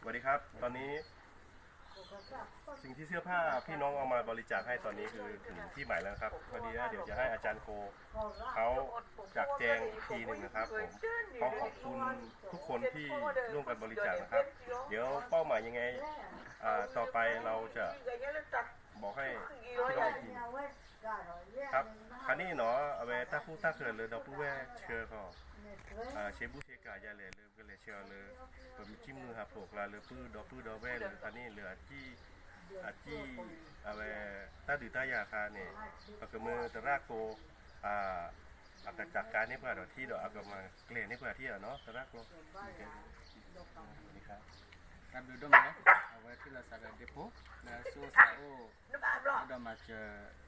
สวัสดีครับ ตอนนี้ สิ่งที่เสื้อผ้าพี่น้องเอามาบริจาคให้ตอนนี้คือถึงที่หมายแล้วครับพอดีนะเดี๋ยวจะให้อาจารย์โกเขาจักแจงอีกทีหนึ่งนะครับผมขอขอบคุณทุกคนที่ร่วมกันบริจาคนะครับ เดี๋ยวเป้าหมายยังไงอ่าต่อไปเราจะบอกให้พี่น้องอีกที เนาะเอาไว้ตาคู่ตาเกิดเลยดอกผู้แว่เชื่อเขอ่าเชฟบุเชกายาเลยเลยก็เลยเชียวเลยผมจิ้มมือครับพวกลาเลยปื้อดอกปื้อดอกแว่เลยตอนนี้เหลือที่อาที่เอาไว้ตาดือตายาคาเนี่ยก็คือมือตะรากโกอ่าอากาจากการนี่เพื่อดอกที่ดอกอากามาเกลี่ยนี่เพื่อที่อะเนาะตะรากโกโอเคสวัสดีครับ Kami duduk ni, awal tu lah saga depo, lah so sao ada macam awal buat makan dia tak tak tak tak ni lah. Dalam maha tu ni. Dia ni awal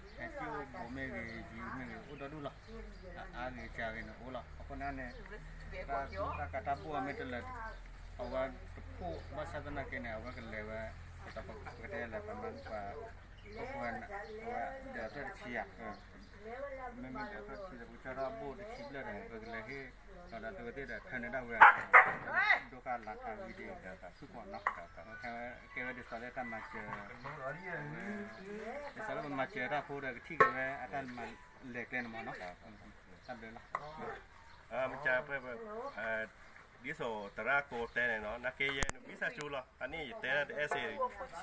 Nanti bu me ke ji me ke udah dulu lah. Agi cari ni ulah. Apa nane? Ta ta kata pu ame tu lah. Awal tepu masa kena kena awal kelewa. Kita pakai dia lah paman pa. Kawan awal dia tu siap. Memang dia tu siap bicara bu di sebelah dah. Bagi kalau tu kita dah kena dah awal. Dokan langkah video dah tak suka nak tak. Kalau kalau di sana tak macam di sana macam rapu dah tiga we akan lek len mana. Sampai lah. อ่ามันจะเพื่อแบบอ่าดิโซตะรากโกแต่เนาะนักเกยนวิสาจูหรออันนี้แต่เอสเอ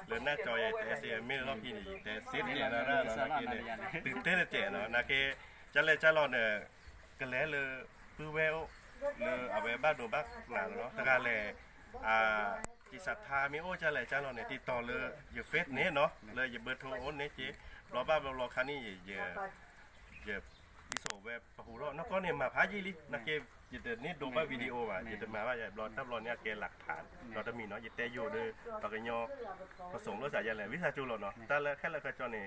หรือหน้าจอยแต่เอสเอไม่รอบที่นี่แต่เซตเนี่ยนะนะนักเกเนี่ยตื่นเต้นเจ๋เนาะนักเกจะเลยจะรอเนี่ยกันแล้วเลยปื้อแววเลยเอาไปบ้านดูบ้านหนาเนาะแต่การเลย อ่าจิศรัทธามีโอ้จะไหลจ้าเราเนี่ยติดต่อเลยอย่าเฟซเนี้เนาะเลยอย่าเบอร์โทรโอนเนี้ยจีรอบ้าเรารอคันนี้อยอะเยอะอิโซเว็บปะหูรอนก็เนี่ยมาพายี่ลินะเกย่าเดนี่ดูบ้าวิดีโอว่ะยินมาว่าอย่ารอถ้ารอเนี่ยเกหลักฐานเราจะมีเนาะอย่าเตะโยเด้อปากยอผสมรสสายยันแหละวิชาจูโรเนาะแต่ละแค่ละกระจอเนี่ย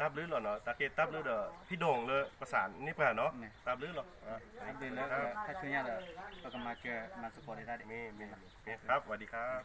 ตับลื้อหรอเนาะตะเกตับลื้อเด้อพี่โด่งเลยประสานนี่ป่ะเนาะตับลื้อหรอ Tapi lah kacunya dah pakai macam masuk koridor. มีมีครับสวัสดีครับ